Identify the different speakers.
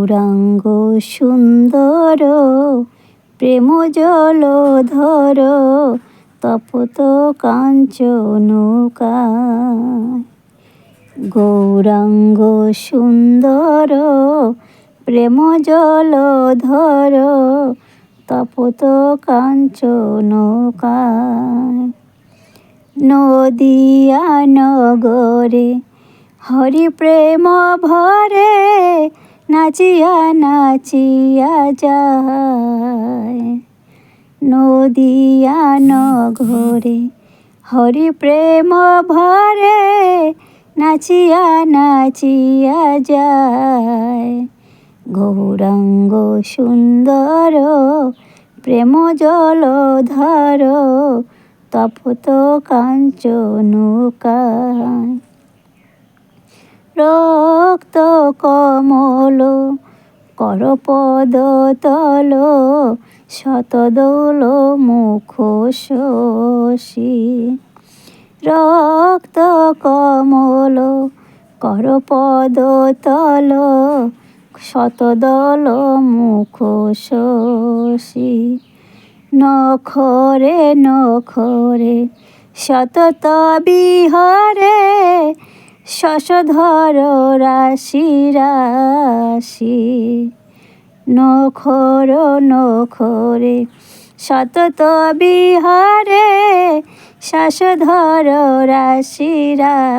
Speaker 1: গৌরাঙ্গ সুন্দর, প্রেম জলধর তপত কাঞ্চনকায় গৌরাঙ্গ সুন্দর, প্রেম জলধর তপত কাঞ্চনকায় নদিয়া নগরে হরি প্রেম ভরে নাচিয়া নাচিয়া যায়। নদিয়া নগরে হরি প্রেম ভরে নাচিয়া নাচিয়া যায়। গৌরাঙ্গ সুন্দর প্রেম জলধর, তপত কাঞ্চনকায় রক্ত কমল করপদ তল শতদৌল মুখ শশী রক্ত কমল করপদ তল শতদল মুখ শশী নখরে নখরে, শতত বিহরে শশধর রাশি রাশি নখর নখরে সতত বিহারে শশধর রাশি রাশি